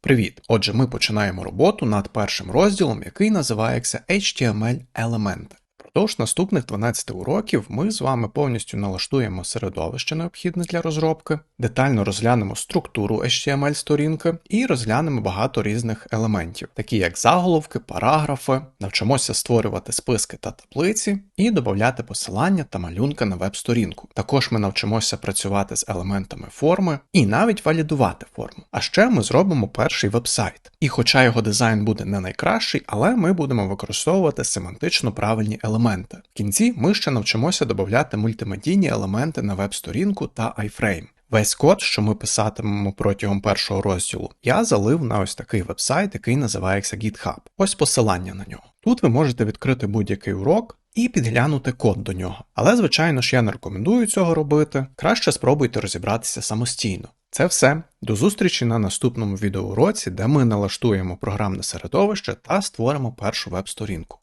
Привіт! Отже, ми починаємо роботу над першим розділом, який називається HTML елементи. Впродовж наступних 12 уроків ми з вами повністю налаштуємо середовище необхідне для розробки, детально розглянемо структуру HTML сторінки і розглянемо багато різних елементів, такі як заголовки, параграфи, навчимося створювати списки та таблиці і додати посилання та малюнки на веб-сторінку. Також ми навчимося працювати з елементами форми і навіть валідувати форму. А ще ми зробимо перший веб-сайт. І хоча його дизайн буде не найкращий, але ми будемо використовувати семантично правильні елементи. В кінці ми ще навчимося додати мультимедійні елементи на веб-сторінку та iFrame. Весь код, що ми писатимемо протягом першого розділу, я залив на ось такий веб-сайт, який називається GitHub. Ось посилання на нього. Тут ви можете відкрити будь-який урок і підглянути код до нього. Але, звичайно ж, я не рекомендую цього робити. Краще спробуйте розібратися самостійно. Це все. До зустрічі на наступному відеоуроці, де ми налаштуємо програмне середовище та створимо першу веб-сторінку.